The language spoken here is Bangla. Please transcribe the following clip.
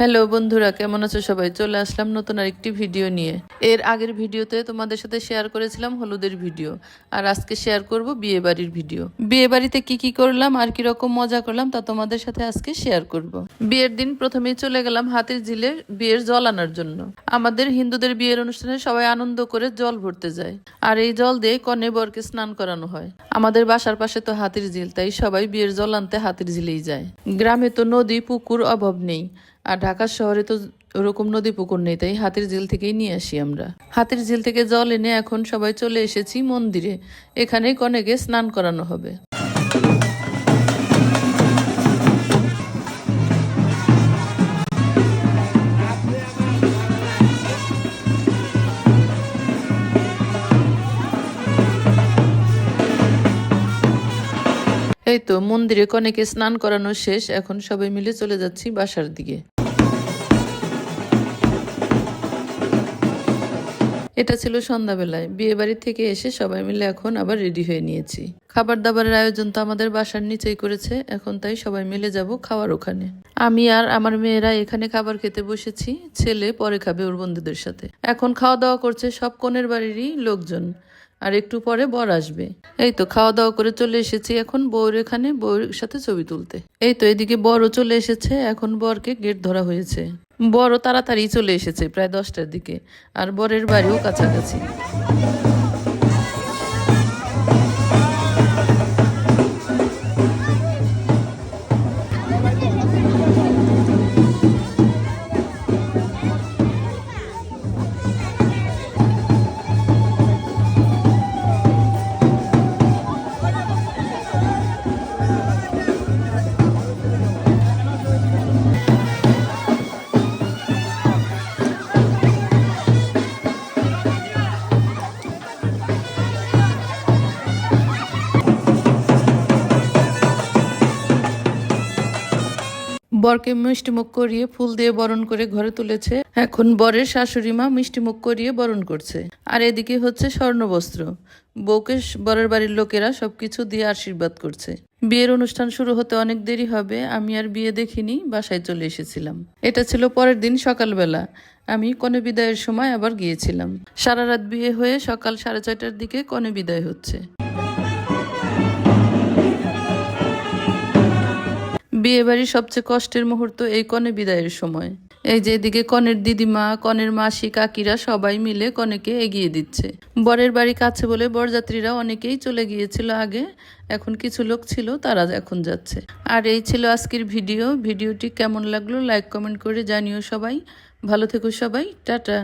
হ্যালো বন্ধুরা, কেমন আছো সবাই? চলে আসলাম নতুন আরেকটি ভিডিও নিয়ে। এর আগের ভিডিওতে তোমাদের সাথে শেয়ার করেছিলাম হলুদের ভিডিও, আর আজকে শেয়ার করব বিয়ে বাড়ির ভিডিও। বিয়ে বাড়িতে কি কি করলাম, আর কি রকম মজা করলাম, তা তোমাদের সাথে আজকে শেয়ার করব। বিয়ের দিন প্রথমেই চলে গেলাম হাতির ঝিলে বিয়ের জল আনার জন্য। আমাদের হিন্দুদের বিয়ের অনুষ্ঠানে সবাই আনন্দ করে জল ভরতে যায়, আর এই জল দিয়ে কনে বরকে স্নান করানো হয়। আমাদের বাসার পাশে তো হাতির ঝিল, তাই সবাই বিয়ের জল আনতে হাতির ঝিলেই যায়। গ্রামে তো নদী, পুকুর অভাব নেই। আর ঢাকা শহরে তো ওরকম নদী পুকুর নেই, তাই হাতির ঝিল থেকেই নিয়ে আসি আমরা। হাতির ঝিল থেকে জল এনে এখন সবাই চলে এসেছি মন্দিরে, এখানেই কনেকে স্নান করানো হবে। এই তো মন্দিরে কনেকে স্নান করানো শেষ, এখন সবাই মিলে চলে যাচ্ছি বাসার দিকে। এটা ছিল সন্ধ্যাবেলায়। বিয়ে বাড়ি থেকে এসে সবাই মিলে এখন আবার রেডি হয়ে নিয়েছি। খাবার দাবারের আয়োজন তো আমাদের বাসার নিচেই করেছে, এখন তাই সবাই মিলে যাব খাওয়ার ওখানে। আমি আর আমার মেয়েরা এখানে খাবার খেতে বসেছি, ছেলে পরে খাবে ওর বন্ধুদের সাথে। এখন খাওয়া দাওয়া করছে সব কনের বাড়িরই লোকজন, আর একটু পরে বর আসবে। এই তো খাওয়া দাওয়া করে চলে এসেছি এখন বউর এখানে বউর সাথে ছবি তুলতে। এই তো এদিকে বরও চলে এসেছে, এখন বরকে গেট ধরা হয়েছে। বড় তাড়াতাড়ি চলে এসেছে প্রায় দশটার দিকে। আর বরের বাড়িও কাছাকাছি। বরকে মিষ্টিমুখ করিয়ে ফুল দিয়ে বরণ করে ঘরে তুলেছে। এখন বরের শাশুড়ি মা মিষ্টিমুখ করিয়ে বরণ করছে। আর এদিকে হচ্ছে স্বর্ণবস্ত্র। বউকে বরের বাড়ির লোকেরা সবকিছু দিয়ে আশীর্বাদ করছে। বিয়ের অনুষ্ঠান শুরু হতে অনেক দেরি হবে। আমি আর বিয়ে দেখিনি, বাসায় চলে এসেছিলাম। এটা ছিল পরের দিন সকালবেলা। আমি কনে বিদায়ের সময় আবার গিয়েছিলাম। সারা রাত বিয়ে হয়ে সকাল সাড়ে ছয়টার দিকে কনে বিদায় হচ্ছে। বিয়ে বাড়ির সবচেয়ে কষ্টের মুহূর্ত এই কনে বিদায়ের সময়। এই যে এদিকে কনের দিদিমা, কনের মাসি, কাকিরা সবাই মিলে কনেকে এগিয়ে দিচ্ছে। বরের বাড়ি কাছে বলে বরযাত্রীরা অনেকেই চলে গিয়েছিল আগে, এখন কিছু লোক ছিল, তারা এখন যাচ্ছে। আর এই ছিল আজকের ভিডিও। ভিডিওটি কেমন লাগল, লাইক, কমেন্ট করে জানিও সবাই। ভালো থেকো সবাই, টাটা।